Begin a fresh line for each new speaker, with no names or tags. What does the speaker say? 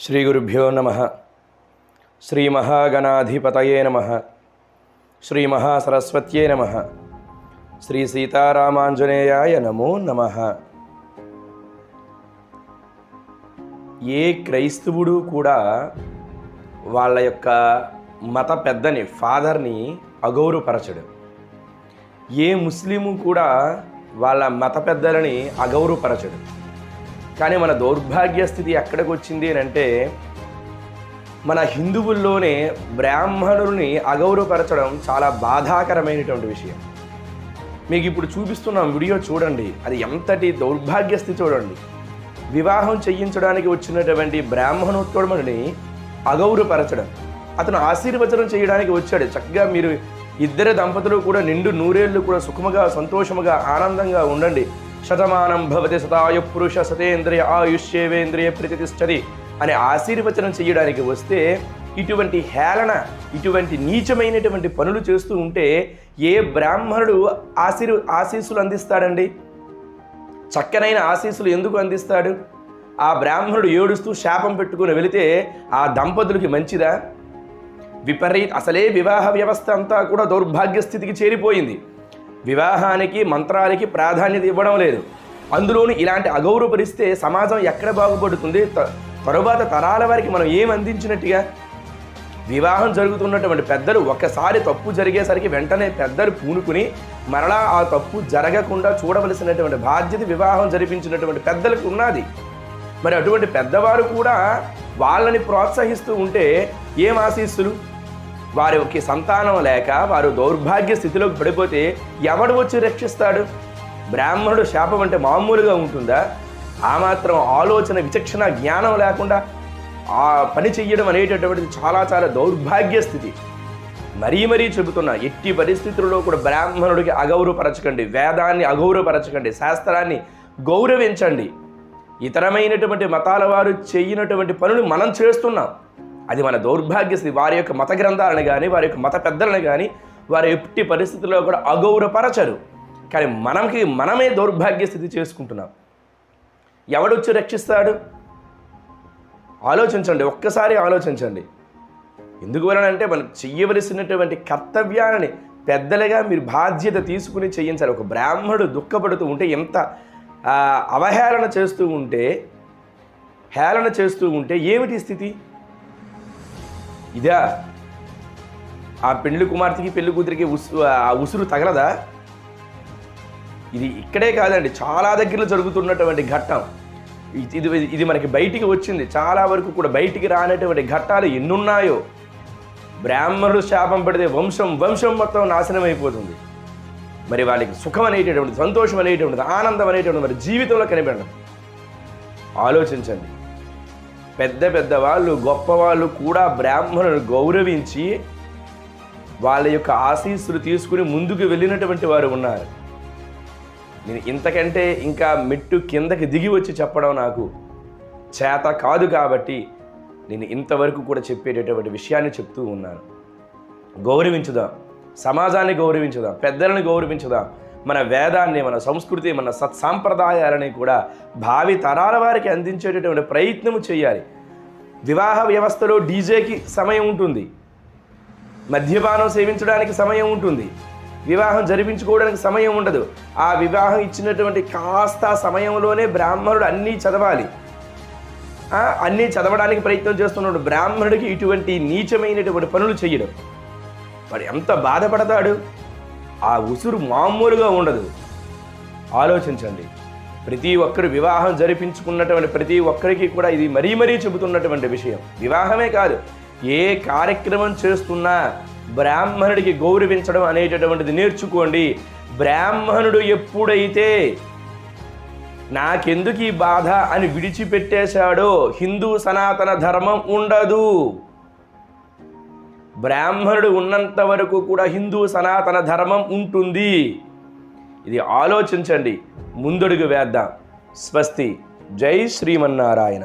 శ్రీ గురుభ్యో నమ. శ్రీ మహాగణాధిపతయే నమ. శ్రీ మహాసరస్వత్యే నమ. శ్రీ సీతారామాంజనేయాయ నమో నమ. ఏ క్రైస్తవుడు కూడా వాళ్ళ యొక్క మత పెద్దని ఫాదర్ని అగౌరవపరచడు. ఏ ముస్లిము కూడా వాళ్ళ మత పెద్దలని అగౌరవపరచడు. కానీ మన దౌర్భాగ్య స్థితి ఎక్కడికి వచ్చింది అని అంటే మన హిందువుల్లోనే బ్రాహ్మణుల్ని అగౌరవపరచడం చాలా బాధాకరమైనటువంటి విషయం. మీకు ఇప్పుడు చూపిస్తున్నాం వీడియో చూడండి. అది ఎంతటి దౌర్భాగ్య స్థితి చూడండి. వివాహం చేయించడానికి వచ్చినటువంటి బ్రాహ్మణోత్తముడిని అగౌరవపరచడం. అతను ఆశీర్వచనం చేయడానికి వచ్చాడు. చక్కగా మీరు ఇద్దరు దంపతులు కూడా నిండు నూరేళ్ళు కూడా సుఖముగా సంతోషముగా ఆనందంగా ఉండండి. శతమానం భవతి సతాయు పురుష సతేంద్రియ ఆయుష్యేవేంద్రియ ప్రతిష్టది అనే ఆశీర్వచనం చేయడానికి వస్తే ఇటువంటి హేళన ఇటువంటి నీచమైనటువంటి పనులు చేస్తూ ఉంటే ఏ బ్రాహ్మణుడు ఆశీర్ ఆశీస్సులు అందిస్తాడండి? చక్కనైన ఆశీస్సులు ఎందుకు అందిస్తాడు? ఆ బ్రాహ్మణుడు ఏడుస్తూ శాపం పెట్టుకుని వెళితే ఆ దంపతులకి మంచిదా? విపరీత అసలే వివాహ వ్యవస్థ అంతా కూడా దౌర్భాగ్య స్థితికి చేరిపోయింది. వివాహానికి మంత్రాలకి ప్రాధాన్యత ఇవ్వడం లేదు. అందులోని ఇలాంటి అగౌరవపరిస్తే సమాజం ఎక్కడ బాగుపడుతుంది? త- తరువాత తరాల వారికి మనం ఏం అందించినట్టుగా? వివాహం జరుగుతున్నటువంటి పెద్దలు ఒక్కసారి తప్పు జరిగేసరికి వెంటనే పెద్దలు పూనుకుని మరలా ఆ తప్పు జరగకుండా చూడవలసినటువంటి బాధ్యత వివాహం జరిపించినటువంటి పెద్దలకు ఉన్నది. మరి అటువంటి పెద్దవారు కూడా వాళ్ళని ప్రోత్సహిస్తూ ఉంటే ఏం ఆశీస్సులు? వారికి సంతానం లేక వారు దౌర్భాగ్య స్థితిలోకి పడిపోతే ఎవడు వచ్చి రక్షిస్తాడు? బ్రాహ్మణుడు శాపం అంటే మామూలుగా ఉంటుందా? ఆ మాత్రం ఆలోచన విచక్షణ జ్ఞానం లేకుండా ఆ పని చెయ్యడం అనేటటువంటిది చాలా చాలా దౌర్భాగ్య స్థితి. మరీ మరీ చెబుతున్నా ఎట్టి పరిస్థితుల్లో కూడా బ్రాహ్మణుడికి అగౌరవపరచకండి వేదాన్ని అగౌరవపరచకండి శాస్త్రాన్ని గౌరవించండి. ఇతరమైనటువంటి మతాల వారు చేయనటువంటి పనులు మనం చేస్తున్నాం. అది మన దౌర్భాగ్యశ్రీ. వారి యొక్క మత గ్రంథాలను కానీ వారి యొక్క మత పెద్దలను కానీ వారి ఎట్టి పరిస్థితుల్లో కూడా అగౌరవపరచరు. కానీ మనకి మనమే దౌర్భాగ్య స్థితి చేసుకుంటున్నాం. ఎవడొచ్చి రక్షిస్తాడు? ఆలోచించండి ఒక్కసారి ఆలోచించండి. ఎందుకు వలనంటే మనం చెయ్యవలసినటువంటి కర్తవ్యాలని పెద్దలుగా మీరు బాధ్యత తీసుకుని చేయించాలి. ఒక బ్రాహ్మడు దుఃఖపడుతూ ఉంటే ఎంత అవహేళన చేస్తూ ఉంటే హేళన చేస్తూ ఉంటే ఏమిటి స్థితి? ఇదా? ఆ పెళ్ళి కుమార్తెకి పెళ్ళి కూతురికి ఉసు ఆ ఉసురు తగలదా? ఇది ఇక్కడే కాదండి చాలా దగ్గరలో జరుగుతున్నటువంటి ఘట్టం. ఇది ఇది- ఇది మనకి బయటికి వచ్చింది. చాలా వరకు కూడా బయటికి రానటువంటి ఘట్టాలు ఎన్నున్నాయో? బ్రాహ్మణుడు శాపం పడితే వంశం వంశం మొత్తం నాశనం అయిపోతుంది. మరి వాళ్ళకి సుఖం అనేటటువంటిది సంతోషం అనేటువంటిది ఆనందం అనేటువంటిది మరి జీవితంలో కనిపెట్టడం. ఆలోచించండి. పెద్ద పెద్ద వాళ్ళు గొప్ప వాళ్ళు కూడా బ్రాహ్మణులను గౌరవించి వాళ్ళ యొక్క ఆశీస్సులు తీసుకుని ముందుకు వెళ్ళినటువంటి వారు ఉన్నారు. నేను ఇంతకంటే ఇంకా మెట్టు కిందకి దిగి వచ్చి చెప్పడం నాకు చేత కాదు కాబట్టి నేను ఇంతవరకు కూడా చెప్పేటటువంటి విషయాన్ని చెప్తూ ఉన్నాను. గౌరవించుదాం. సమాజాన్ని గౌరవించుదాం. పెద్దలను గౌరవించుదాం. మన వేదాన్ని మన సంస్కృతి మన సత్సాంప్రదాయాలని కూడా భావి తరాల వారికి అందించేటటువంటి ప్రయత్నం చేయాలి. వివాహ వ్యవస్థలో డీజేకి సమయం ఉంటుంది. మద్యపానం సేవించడానికి సమయం ఉంటుంది. వివాహం జరిపించుకోవడానికి సమయం ఉండదు. ఆ వివాహం ఇచ్చినటువంటి కాస్త సమయంలోనే బ్రాహ్మణుడు అన్నీ చదవాలి. అన్నీ చదవడానికి ప్రయత్నం చేస్తున్నాడు బ్రాహ్మణుడికి ఇటువంటి నీచమైనటువంటి పనులు చేయడం. వాడు ఎంత బాధపడతాడు? ఆ ఉసురు మామూలుగా ఉండదు. ఆలోచించండి. ప్రతి ఒక్కరు వివాహం జరిపించుకున్నటువంటి ప్రతి ఒక్కరికి కూడా ఇది మరీ మరీ చెబుతున్నటువంటి విషయం. వివాహమే కాదు ఏ కార్యక్రమం చేస్తున్నా బ్రాహ్మణుడికి గౌరవించడం అనేటటువంటిది నేర్చుకోండి. బ్రాహ్మణుడు ఎప్పుడైతే నాకెందుకు ఈ బాధ అని విడిచిపెట్టేశాడో హిందూ సనాతన ధర్మం ఉండదు. బ్రాహ్మణుడు ఉన్నంత వరకు కూడా హిందూ సనాతన ధర్మం ఉంటుంది. ఇది ఆలోచించండి. ముందడుగు వేద్దాం. స్వస్తి. జై శ్రీమన్నారాయణ.